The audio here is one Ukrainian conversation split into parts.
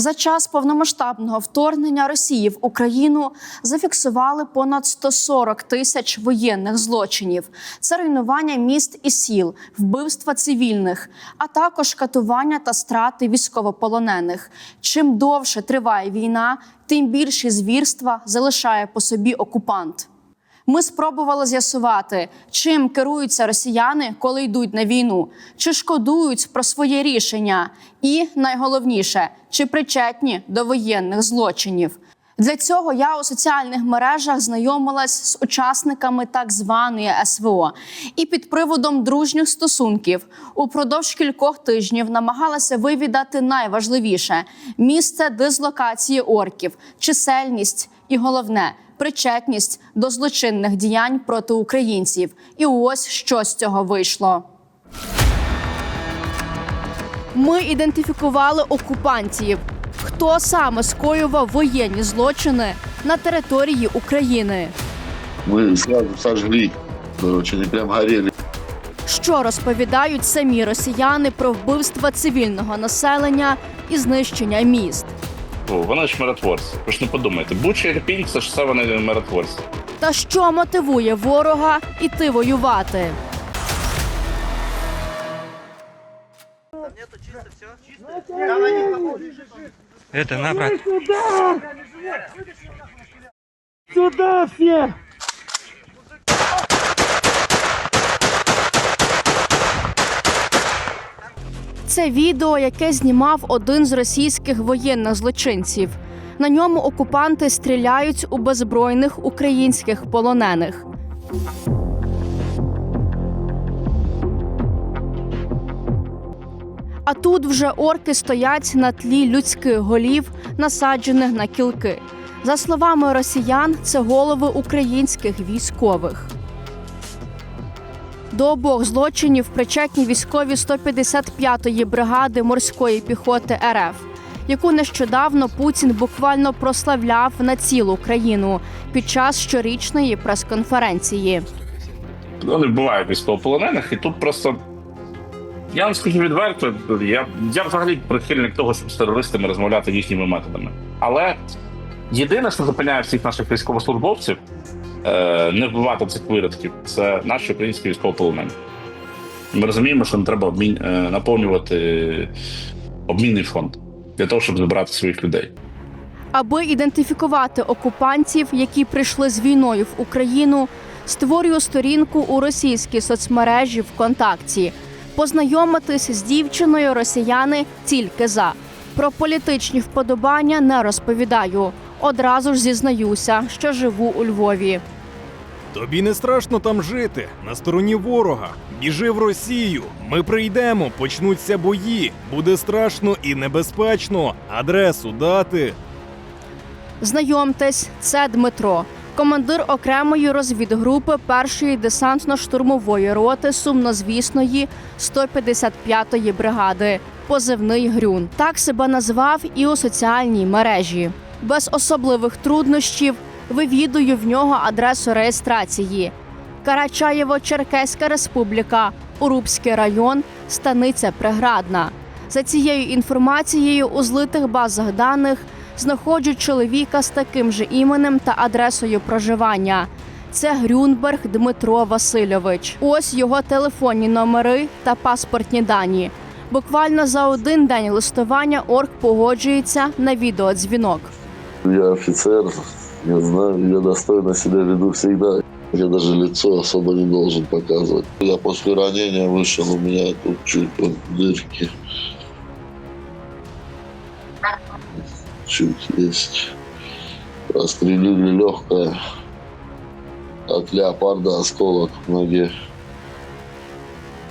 За час повномасштабного вторгнення Росії в Україну зафіксували понад 140 тисяч воєнних злочинів. Це руйнування міст і сіл, вбивства цивільних, а також катування та страти військовополонених. Чим довше триває війна, тим більші звірства залишає по собі окупант. Ми спробували з'ясувати, чим керуються росіяни, коли йдуть на війну, чи шкодують про своє рішення, і найголовніше, чи причетні до воєнних злочинів. Для цього я у соціальних мережах знайомилась з учасниками так званої СВО і під приводом дружніх стосунків упродовж кількох тижнів намагалася вивідати найважливіше місце дислокації орків, чисельність і головне причетність до злочинних діянь проти українців. І ось що з цього вийшло. Ми ідентифікували окупантів. Хто саме скоював воєнні злочини на території України? Мы сразу сожгли. Они прям горели. Що розповідають самі росіяни про вбивства цивільного населення і знищення міст? О, вони ж миротворці. Ви ж не подумайте, Буча і Ірпінь – це ж все вони миротворці. Та що мотивує ворога іти воювати? Это набрать. Сюда все! Це відео, яке знімав один з російських воєнних злочинців. На ньому окупанти стріляють у беззбройних українських полонених. А тут вже орки стоять на тлі людських голів, насаджених на кілки. За словами росіян, це голови українських військових. До обох злочинів причетні військові 155-ї бригади морської піхоти РФ, яку нещодавно Путін буквально прославляв на цілу країну під час щорічної прес-конференції. Вони вбивають військовополонених, і тут просто. Я вам скажу відверто, я, я взагалі прихильник того, щоб з терористами розмовляти їхніми методами. Але єдине, що зупиняє всіх наших військовослужбовців, е, не вбивати цих виродків, це наші українські військовополонені. Ми розуміємо, що нам треба обмін, е, наповнювати обмінний фонд для того, щоб забирати своїх людей. Аби ідентифікувати окупантів, які прийшли з війною в Україну, створюю сторінку у російській соцмережі ВКонтакті. Познайомитись з дівчиною росіяни тільки за. Про політичні вподобання не розповідаю. Одразу ж зізнаюся, що живу у Львові. Тобі не страшно там жити, на стороні ворога. Біжи в Росію. Ми прийдемо, почнуться бої. Буде страшно і небезпечно. Адресу дати. Знайомтесь, це Дмитро, командир окремої розвідгрупи першої десантно-штурмової роти сумнозвісної 155-ї бригади. Позивний Грюн. Так себе назвав і у соціальній мережі. Без особливих труднощів вивідую в нього адресу реєстрації. Карачаєво-Черкеська республіка, Урубський район, станиця Преградна. За цією інформацією у злитих базах даних знаходжу чоловіка з таким же іменем та адресою проживання. Це Грюнберг Дмитро Васильович. Ось його телефонні номери та паспортні дані. Буквально за один день листування орк погоджується на відеодзвінок. Я офицер, я знаю, я достойно себя веду всегда. Я даже лицо особо не должен показывать. Я после ранения вышел, у меня тут чуть вот дырки. Чуть есть. Прострелили легкое. От леопарда осколок в ноге.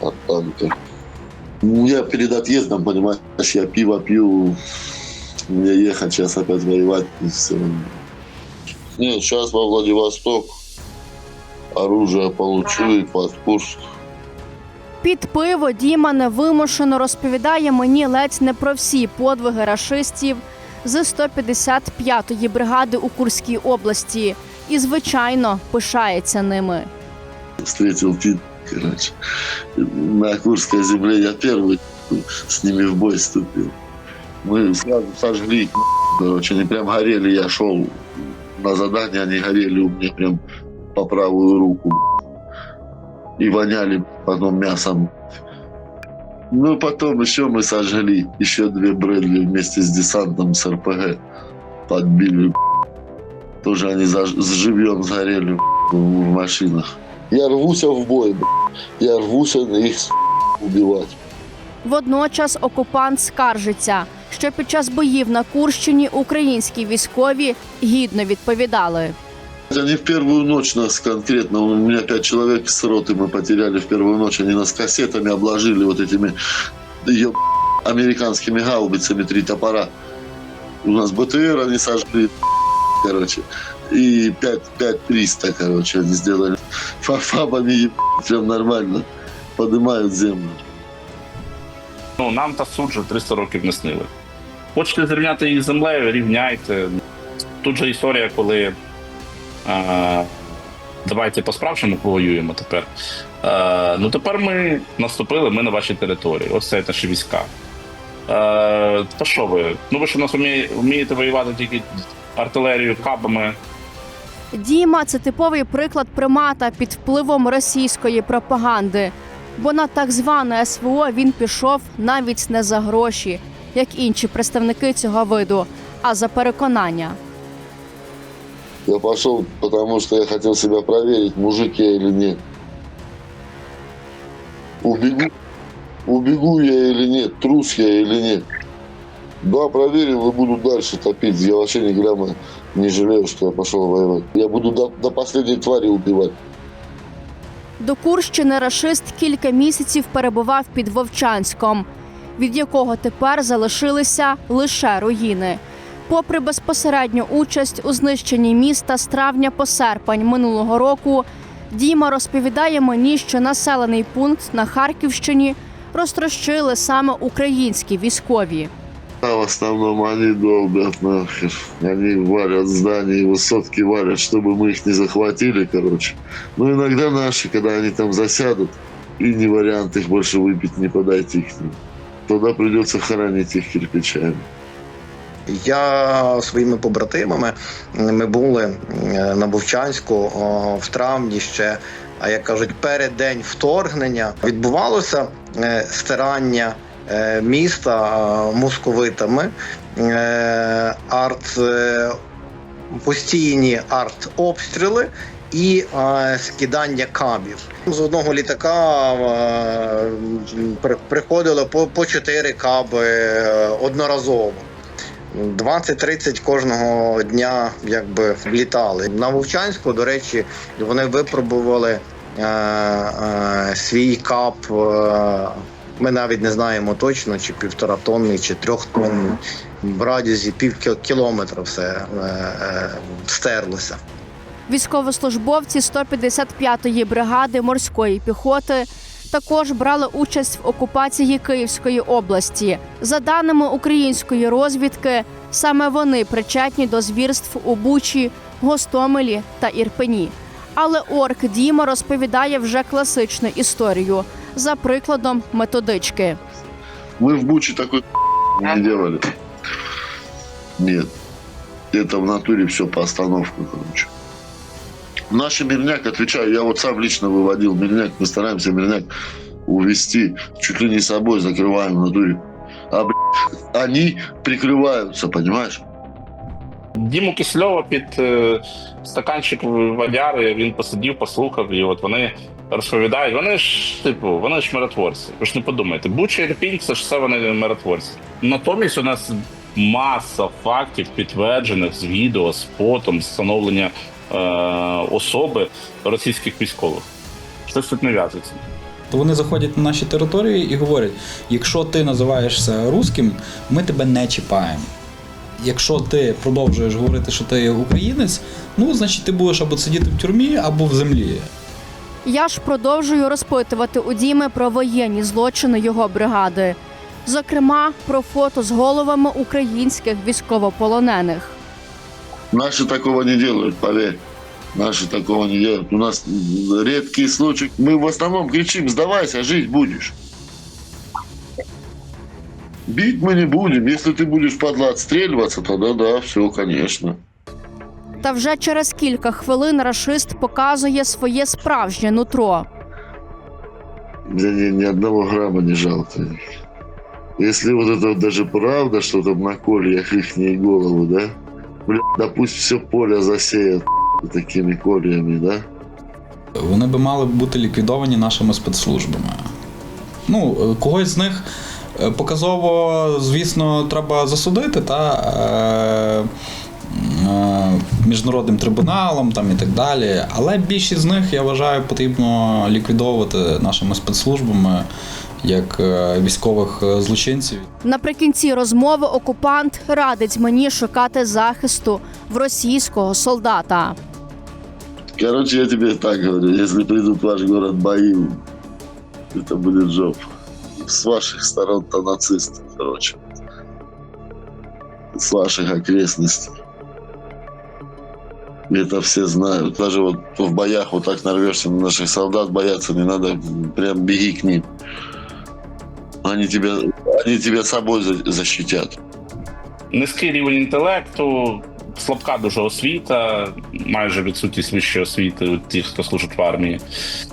От танка. Я перед отъездом, понимаешь, я пиво пью, мне ехать сейчас опять воевать и все. Нет, сейчас во Владивосток оружие получу и под Курск. Під пиво Діма невимушено розповідає мені ледь не про всі подвиги рашистів з 155-ї бригади у Курській області і, звичайно, пишається ними. Встретил Тит, короче. На Курской земле я первый с ними в бой вступил. Мы сразу сожгли их, короче, они прям горели. Я шел на задание, они горели у меня прям по правую руку. И воняли потом мясом. Ну, потом еще мы сожгли еще две Брэдли вместе с десантом с РПГ. Подбили. Тоже они заж- живьем сгорели в машинах. Я рвуся в бой. Я рвуся их убивать. Водночас окупант скаржиться, що під час боїв на Курщині українські військові гідно відповідали. Они в первую ночь нас конкретно, у меня пять человек с роты мы потеряли в первую ночь, они нас кассетами обложили вот этими еб... американскими гаубицами три топора. У нас БТР они сожгли, короче, и 5, 5 300, короче, они сделали. Фа- Фабами еб... прям нормально поднимают землю. Ну, нам та суд вже 300 років не снили. Хочете зрівняти їх землею, рівняйте. Тут же історія, коли е, давайте по-справжньому повоюємо тепер. Е, ну тепер ми наступили, ми на вашій території. Ось це наші війська. Е, та що ви? Ну ви що нас вміє- вмієте воювати тільки артилерією, кабами. Діма це типовий приклад примата під впливом російської пропаганди. Бо на так зване СВО він пішов навіть не за гроші, як інші представники цього виду, а за переконання. Я пошел, потому что я хотел себя проверить, мужик я или нет. Убегу, убегу я или нет, трус я или нет. Да, проверил и буду дальше топить. Я вообще ни грамма не жалею, что я пошел воевать. Я буду до, до последней твари убивать. До Курщини рашист кілька місяців перебував під Вовчанськом, від якого тепер залишилися лише руїни. Попри безпосередню участь у знищенні міста з травня по серпень минулого року, Діма розповідає мені, що населений пункт на Харківщині розтрощили саме українські військові. А в основном они долбят нахер. Они валят здания, высотки валят, чтобы мы их не захватили, короче. Но иногда наши, когда они там засядут, и не вариант их больше выпить, не подойти к ним. Тогда придется хоронить их кирпичами. Я своїми побратимами ми були е, на Вовчанську о, в травні ще. А як кажуть, перед день вторгнення відбувалося е, стирання е, міста е, московитами, е, арт, е, постійні арт-обстріли і е, скидання кабів. З одного літака е, при- приходило по, по 4 каби е, одноразово. 20-30 кожного дня якби влітали. На Вовчанську, до речі, вони випробували е, е, свій кап. Е, ми навіть не знаємо точно, чи півтора тонни, чи трьох тонн. В радіусі пів кі- кілометра все е, е, стерлося. Військовослужбовці 155-ї бригади морської піхоти також брали участь в окупації Київської області. За даними української розвідки, саме вони причетні до звірств у Бучі, Гостомелі та Ірпені. Але орк Діма розповідає вже класичну історію за прикладом методички. Мы в Буче такой не делали. Нет. Это в натуре все по остановкам, короче. Наш мирняк, отвечаю, я вот сам лично выводил мирняк. Мы стараемся мирняк увести чуть ли не собой, закрываем в натуре. А, блядь, они прикрываются, понимаешь? Діму Кисльова під е, стаканчик водяри, він посидів, послухав, і от вони розповідають. Вони ж, типу, вони ж миротворці. Ви ж не подумайте, Буча Ірпінь це ж все вони миротворці. Натомість у нас маса фактів, підтверджених з відео, з фотом, з встановлення е, особи російських військових. Щось тут не в'язується. То вони заходять на наші території і говорять: якщо ти називаєшся руським, ми тебе не чіпаємо. Якщо ти продовжуєш говорити, що ти українець, ну значить ти будеш або сидіти в тюрмі, або в землі. Я ж продовжую розпитувати у Діми про воєнні злочини його бригади, зокрема про фото з головами українських військовополонених. Наши такого не делают, поверь. Наши такого не делают. У нас редкий случай. Мы в основном кричим, сдавайся, жить будешь. Бить мы не будем. Если ты будешь, падла, отстреливаться, тогда да, все, конечно. Та вже через кілька хвилин рашист показує своє справжнє нутро. Мне ни, ни одного грамма не жалко. Если вот это вот даже правда, что там на кольях их головы, да? Бля, да пусть все поле засеет такими кольями, да? Вони би мали бути ліквідовані нашими спецслужбами. Ну, е, когось з них е, показово, звісно, треба засудити та е, е, міжнародним трибуналом там, і так далі. Але більшість з них, я вважаю, потрібно ліквідовувати нашими спецслужбами як е, військових е, злочинців. Наприкінці розмови окупант радить мені шукати захисту в російського солдата. Короче, я тебе так говорю, если придут в ваш город бои, это будет жоп. С ваших сторон-то нацисты, короче. С ваших окрестностей. Это все знают. Даже вот в боях вот так нарвешься на наших солдат, бояться не надо. Прям беги к ним. Они тебя, они тебя собой за- защитят. Низький рівень інтелекту, слабка дуже освіта, майже відсутність вищої освіти у тих, хто служить в армії.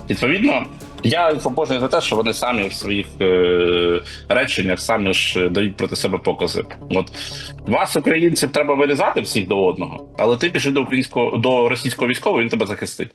Відповідно, я їх за те, що вони самі в своїх е, реченнях самі ж дають проти себе покази. От вас, українців, треба вирізати всіх до одного, але ти пішли до українського до російського військового, він тебе захистить.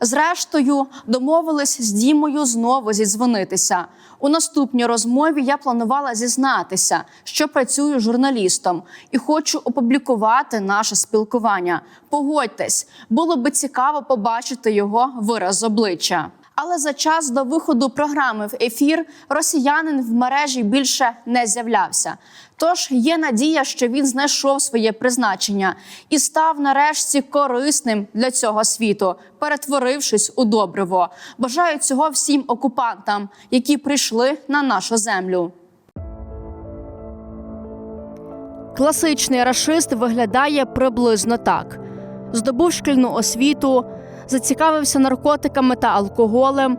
Зрештою, домовились з Дімою знову зідзвонитися. У наступній розмові я планувала зізнатися, що працюю журналістом і хочу опублікувати наше спілкування. Погодьтесь, було би цікаво побачити його вираз обличчя. Але за час до виходу програми в ефір росіянин в мережі більше не з'являвся. Тож є надія, що він знайшов своє призначення і став нарешті корисним для цього світу, перетворившись у добриво. Бажаю цього всім окупантам, які прийшли на нашу землю. Класичний рашист виглядає приблизно так: здобув шкільну освіту, зацікавився наркотиками та алкоголем.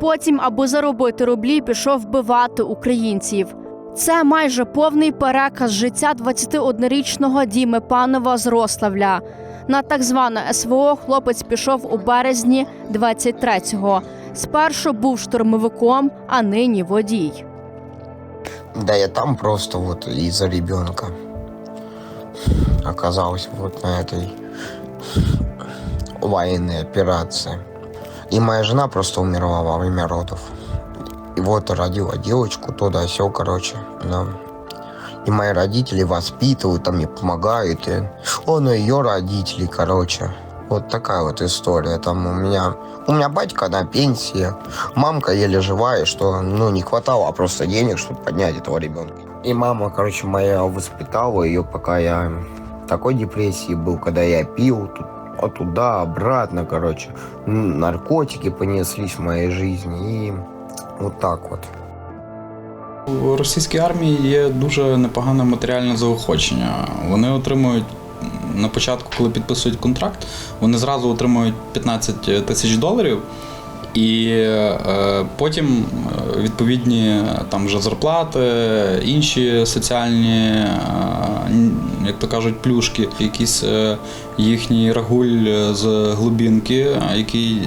Потім, аби заробити рублі, пішов вбивати українців. Це майже повний переказ життя 21-річного Діми Панова з Рославля. На так зване СВО хлопець пішов у березні 23-го. Спершу був штурмовиком, а нині водій. Да я там просто вот из-за ребенка оказался вот на этой военной операции. И моя жена просто умерла во время родов. И вот родила девочку, туда все, короче, да. И мои родители воспитывают, там мне помогают. И он и ее родители, короче. Вот такая вот история. Там у меня... У меня батька на пенсии, мамка еле живая, что, ну, не хватало просто денег, чтобы поднять этого ребенка. И мама, короче, моя воспитала ее, пока я в такой депрессии был, когда я пил, тут, а туда, обратно, короче. Наркотики понеслись в моей жизни, и вот так вот. У російській армії є дуже непогане матеріальне заохочення. Вони отримують на початку, коли підписують контракт, вони зразу отримують 15 тисяч доларів. І е, потім е, відповідні е, там вже зарплати, інші соціальні, як то кажуть, плюшки, якийсь е, їхній рагуль з глибінки, е, який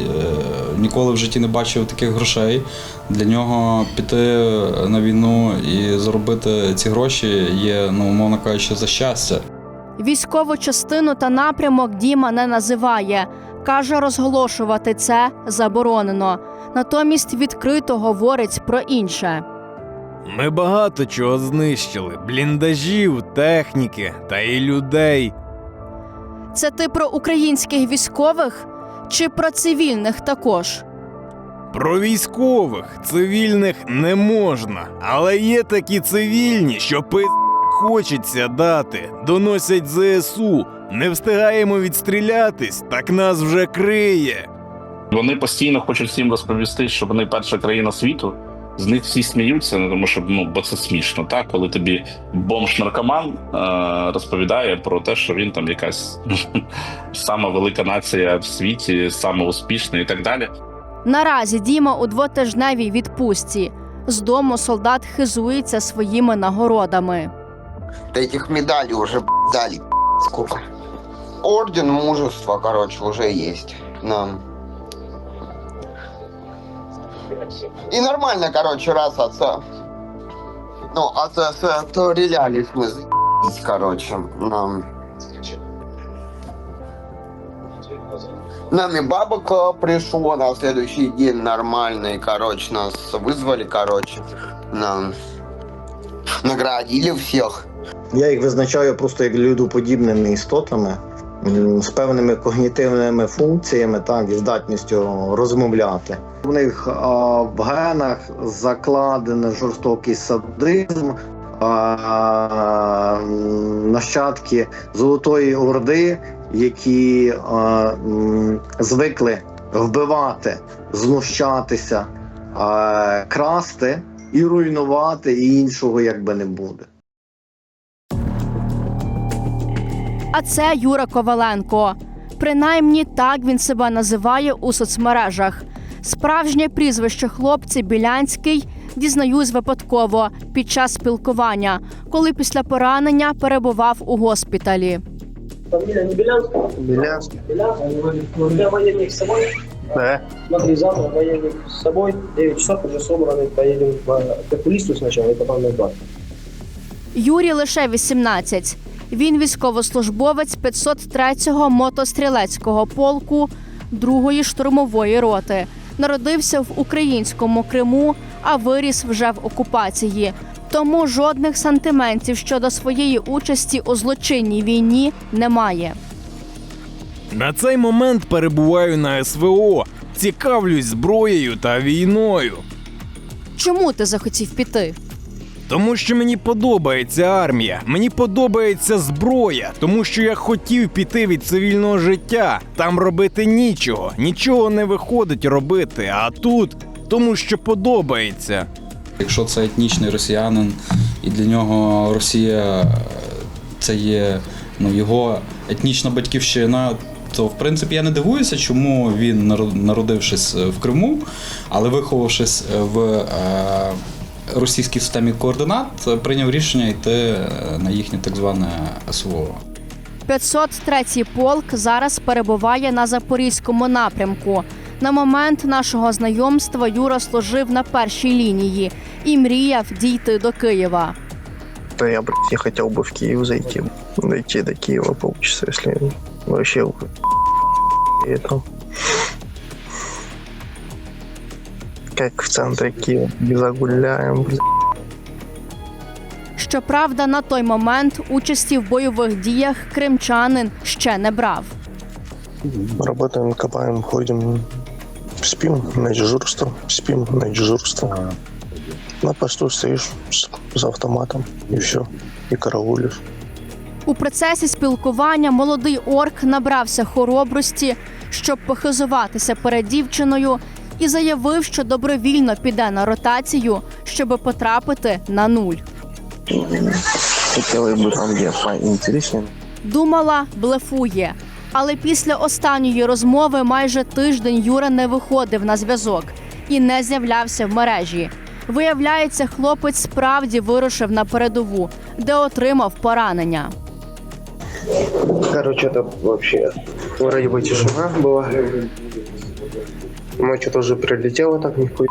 ніколи в житті не бачив таких грошей. Для нього піти на війну і заробити ці гроші є, ну умовно кажучи, за щастя. Військову частину та напрямок Діма не називає. Каже, розголошувати це заборонено. Натомість відкрито говорить про інше. Ми багато чого знищили: бліндажів, техніки та і людей. Це ти про українських військових чи про цивільних також? Про військових цивільних не можна, але є такі цивільні, що пи хочеться дати, доносять ЗСУ. Не встигаємо відстрілятись, так нас вже криє. Вони постійно хочуть всім розповісти, що вони перша країна світу. З них всі сміються, ну, тому що ну, бо це смішно, так? Коли тобі бомж-наркоман е- розповідає про те, що він там якась сама велика нація в світі, сама успішна і так далі. Наразі Діма у двотижневій відпустці. З дому солдат хизується своїми нагородами. Да этих медалей дали б***ь, сколько. Орден мужества, короче, уже есть. Да. И нормально, короче, раз отца. Ну, отца стрелялись мы, за***ись, короче. Нам. Нам и бабок пришло на следующий день нормальный, короче, нас вызвали, короче. Нам наградили всех. Я їх визначаю просто як людоподібними істотами м, З певними когнітивними функціями, так і здатністю розмовляти. У них а, в генах закладений жорстокий садизм, а, нащадки Золотої Орди, які а, м, звикли вбивати, знущатися, а, красти і руйнувати, і іншого якби не буде. А це Юра Коваленко. Принаймні так він себе називає у соцмережах. Справжнє прізвище хлопця Білянський дізнаюсь випадково під час спілкування, коли після поранення перебував у госпіталі. Фамилия не Белянская? Білянський. Белянская. У тебя военник с собой? Да. Смотри, завтра военник с собой. 9 часов уже собраны. Поедем по к окулисту сначала и потом на бар. Юрі лише 18. Він військовослужбовець 503-го мотострілецького полку 2-ї штурмової роти. Народився в українському Криму, а виріс вже в окупації. Тому жодних сантиментів щодо своєї участі у злочинній війні немає. На цей момент перебуваю на СВО, цікавлюсь зброєю та війною. Чому ти захотів піти? Тому що мені подобається армія, мені подобається зброя, тому що я хотів піти від цивільного життя, там робити нічого, нічого не виходить робити. А тут тому, що подобається. Якщо це етнічний росіянин, і для нього Росія е, це є ну, його етнічна батьківщина, то в принципі я не дивуюся, чому він, наро- народившись в Криму, але виховавшись в е, російській системі координат, прийняв рішення йти е, на їхнє так зване СВО. 503-й полк зараз перебуває на запорізькому напрямку. На момент нашого знайомства Юра служив на першій лінії і мріяв дійти до Києва. Да я, блядь, я хотел бы в Киев зайти. Дойти до Киева полчаса, если вообще это. Как в центре Киева. Загуляем, блядь. Щоправда, на той момент участі в бойових діях кримчанин ще не брав. Работаем, копаем, ходим. Спим на дежурство. Спим на дежурство. На посту стоишь с, с автоматом и все. И караулишь. У процесі спілкування молодий орк набрався хоробрості, щоб похизуватися перед дівчиною, і заявив, що добровільно піде на ротацію, щоб потрапити на нуль. Хотелось бы там где поинтереснее. Думала, блефує. Але після останньої розмови майже тиждень Юра не виходив на зв'язок і не з'являвся в мережі. Виявляється, хлопець справді вирушив на передову, де отримав поранення. Короче, это вообще вроде бы тишина была. Мы что-то уже прилетело так нихуя.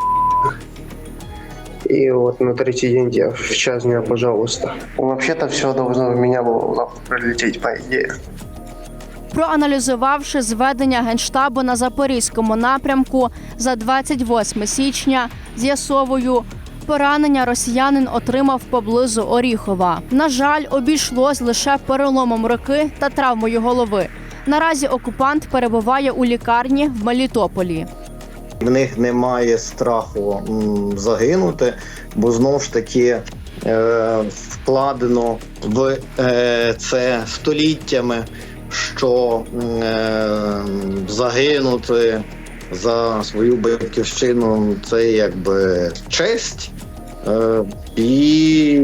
И вот на третий день я в час дня, пожалуйста. Вообще-то все должно в меня было прилететь, по идее. Проаналізувавши зведення генштабу на запорізькому напрямку за 28 січня, з'ясовую. Поранення росіянин отримав поблизу Оріхова. На жаль, обійшлось лише переломом руки та травмою голови. Наразі окупант перебуває у лікарні в Мелітополі. В них немає страху загинути, бо знову ж таки е, вкладено в е, це століттями, що е, загинути за свою батьківщину це якби честь. І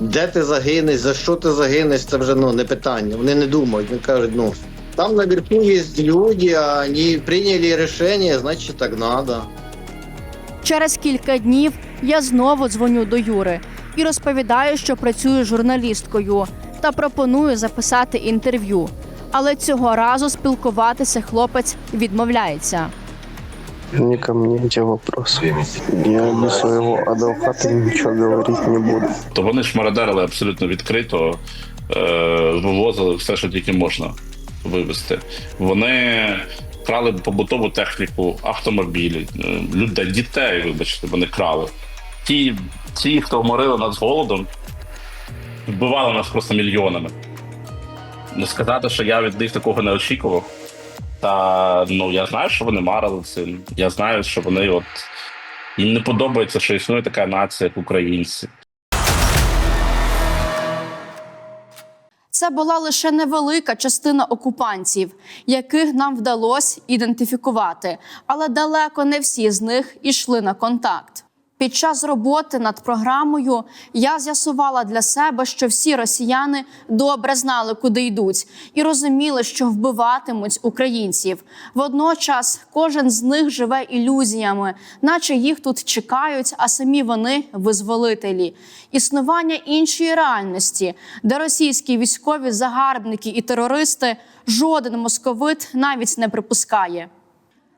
де ти загинеш, за що ти загинеш, це вже ну, не питання. Вони не думають, вони кажуть, ну Там наверху есть люди, а они приняли решение, значит так надо. Через кілька днів я знову дзвоню до Юри і розповідаю, що працюю журналісткою та пропоную записати інтерв'ю. Але цього разу спілкуватися хлопець відмовляється. Не ко мне эти вопросы. Я без своего адвоката ничего говорить не буду. То вони ж мародерили абсолютно відкрито, е, вивозили все, що тільки можна вивезти. Вони крали побутову техніку, автомобілі, е, людей, дітей, вибачте, вони крали. Ті, ті, хто морили нас голодом, вбивали нас просто мільйонами. Не сказати, що я від них такого не очікував. Та ну я знаю, що вони марили цим. Я знаю, що вони от їм не подобається, що існує така нація, як українці. Це була лише невелика частина окупантів, яких нам вдалося ідентифікувати, але далеко не всі з них ішли на контакт. Під час роботи над програмою я з'ясувала для себе, що всі росіяни добре знали, куди йдуть, і розуміли, що вбиватимуть українців. Водночас кожен з них живе ілюзіями, наче їх тут чекають, а самі вони визволителі. Існування іншої реальності, де російські військові загарбники і терористи жоден московит навіть не припускає.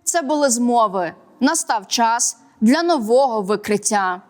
Це були змови. Настав час для нового викриття.